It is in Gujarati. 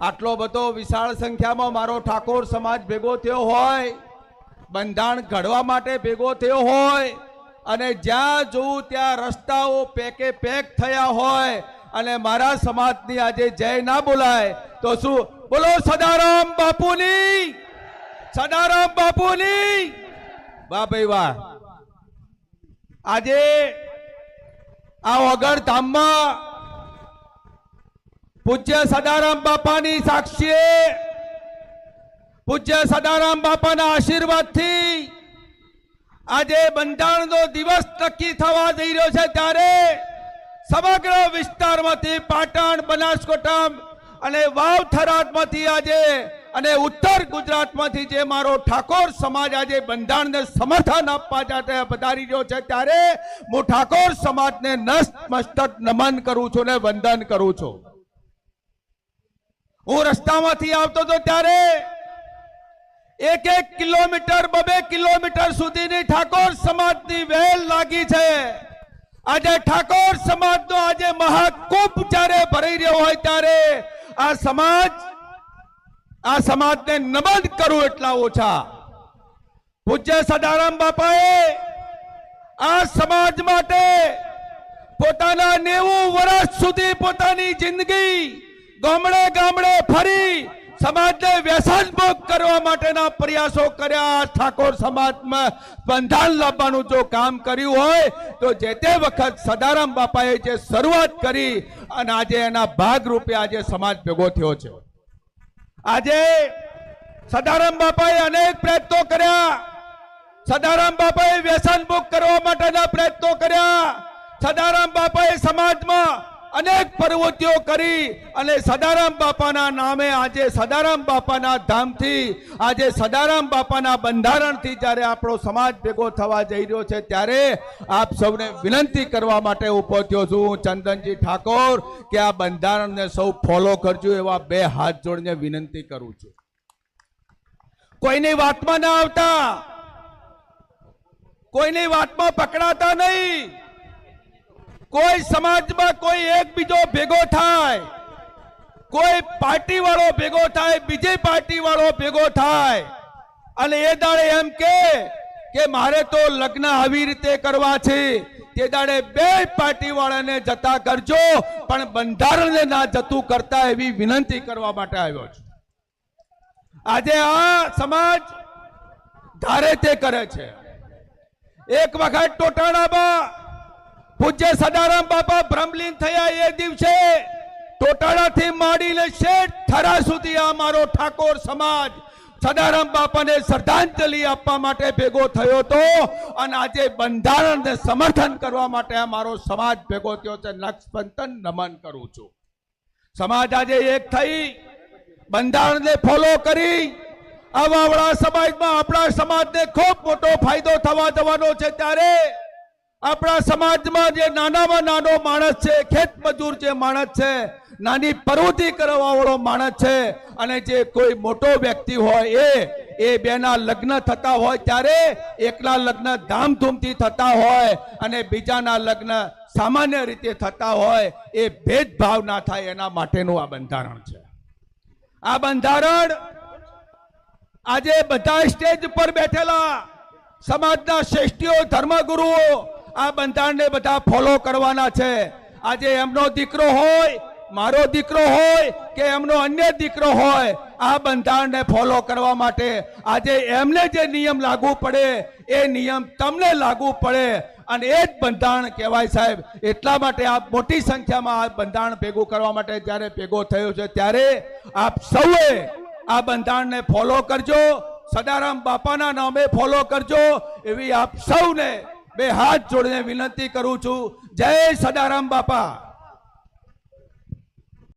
આટલો બધો વિશાળ સંખ્યામાં મારો ઠાકોર સમાજ ભેગો થયો હોય બંધાણ ઘડવા માટે ભેગો થયો હોય, અને જ્યાં જોઉં ત્યાં રસ્તાઓ પેકે પેક થયા હોય, અને મારા સમાજની આજે જય ના બોલાય, તો શું? બોલો સદારામ બાપુની સદારામ બાપુની. વાહ ભાઈ વાહ. આજે આ વગર પૂજ્ય સદારામ બાપાની સાક્ષીએ, પૂજ્ય સદારામ બાપાના આશીર્વાદથી આજે બંધારણનો દિવસ નક્કી થવા જઈ રહ્યો છે ત્યારે સમગ્ર વિસ્તારમાંથી પાટણ બનાસકોટા અને વાવ થરાદમાંથી આજે અને ઉત્તર ગુજરાતમાંથી જે મારો ઠાકોર સમાજ આજે બંધારણને સમર્થન આપવા માટે પધારી રહ્યો છે ત્યારે હું ઠાકોર સમાજને નસ્ત, મસ્તક નમન કરું છું ને વંદન કરું છું. હું રસ્તામાંથી આવતો હતો ત્યારે એક એક કિલોમીટર, બબે કિલોમીટર સુધીની ઠાકોર સમાજની વેલ લાગી છે. આજે ઠાકોર સમાજનો આજે મહાકુંભ જ્યારે ભરાઈ રહ્યો હોય ત્યારે આ સમાજ, આ સમાજને નમન કરું એટલા ઓછા. પૂજ્ય સદારામ બાપાએ આ સમાજ માટે પોતાના નેવું વર્ષ સુધી પોતાની જિંદગી ગામડે ગામડે ફરી સમાજને વ્યસનમુક્ત કરવા માટેના પ્રયાસો કર્યા. ઠાકોર સમાજમાં બંધારણ લાવવાનું જો કામ કર્યું હોય, તો જે તે વખત સદારામ બાપાએ જે શરૂઆત કરી અને આજે એના ભાગરૂપે આજે સમાજ ભેગો થયો છે. આજે સદારામ બાપાએ અનેક પ્રયત્નો કર્યા. સદારામ બાપાએ વ્યસન ભોગ કરવા માટેના પ્રયત્નો કર્યા. સદારામ બાપાએ સમાજમાં અનેક પ્રવૃત્તિઓ કરી અને સદારામ બાપાના નામે આજે સદારામ બાપાના ધામથી, આજે સદારામ બાપાના બંધારણથી જ્યારે આપણો સમાજ ભેગો થવા જઈ રહ્યો છે, ત્યારે આપ સૌને વિનંતી કરવા માટે થયો છું. ચંદનજી ઠાકોર કે આ બંધારણને સૌ ફોલો કરજો એવા બે હાથ જોડીને વિનંતી કરું છું. કોઈની વાતમાં ના આવતા, કોઈની વાતમાં પકડાતા નહીં. કોઈ સમાજમાં કોઈ એક બીજો ભેગો થાય, કોઈ પાર્ટી વાળો ભેગો થાય, બીજી પાર્ટી વાળો ભેગો થાય. અને એ દાડે એમ કે મારે તો લગ્ન આવી રીતે કરવા છે. તે દાડે બે પાર્ટી વાળાને જતા કરજો, પણ બંધારણને ના જતું કરતા એવી વિનંતી કરવા માટે આવ્યો છું. આજે આ સમાજ ધારે તે કરે છે. એક વખત ટોટાણામાં પૂજ્ય સદારામ બાપા ભ્રમલીન થયા એ દિવસે ટોટાળાથી માંડીને શેઠ થરા સુધી આ મારો ઠાકોર સમાજ સદારામ બાપાને શ્રદ્ધાંજલિ આપવા માટે ભેગો થયો હતો અને આજે બંધારણને સમર્થન કરવા માટે આ મારો સમાજ ભેગો થયો છે. લક્ષપંતન નમન કરું છું. સમાજ આજે એક થઈ, બંધારણને ફોલો કરી. આવાવડા સમાજમાં આપણા સમાજને ખૂબ મોટો ફાયદો થવા જવાનો છે ત્યારે આપણા સમાજમાં જે નાનામાં નાનો માણસ છે, ખેત મજૂર જે માણસ છે, નાની પ્રવૃત્તિ કરવાવાળો માણસ છે, અને જે કોઈ મોટો વ્યક્તિ હોય એ એ બેના લગ્ન થતા હોય ત્યારે એકલા લગ્ન ધામધૂમથી થતા હોય અને બીજાના લગ્ન સામાન્ય રીતે થતા હોય, એ ભેદભાવ ના થાય એના માટેનું આ બંધારણ છે. આ બંધારણ આજે બધા સ્ટેજ પર બેઠેલા સમાજના શ્રેષ્ઠીઓ, ધર્મગુરુઓ આ બંધારણને બધા ફોલો કરવાના છે. આજે એમનો દીકરો હોય, મારો દીકરો હોય કે એમનો અન્ય દીકરો હોય, આ બંધારણને ફોલો કરવા માટે આજે એમને જે નિયમ લાગુ પડે, એ નિયમ તમને લાગુ પડે. અને એ જ બંધારણ કહેવાય સાહેબ, એટલા માટે આ મોટી સંખ્યામાં આ બંધારણ ભેગું કરવા માટે જ્યારે ભેગો થયો છે, ત્યારે આપ સૌએ આ બંધારણને ફોલો કરજો. સદારામ બાપાના નામે ફોલો કરજો. એવી આપ સૌને બે હાથ જોડીને વિનંતી કરું છું. જય સદારામ બાપા.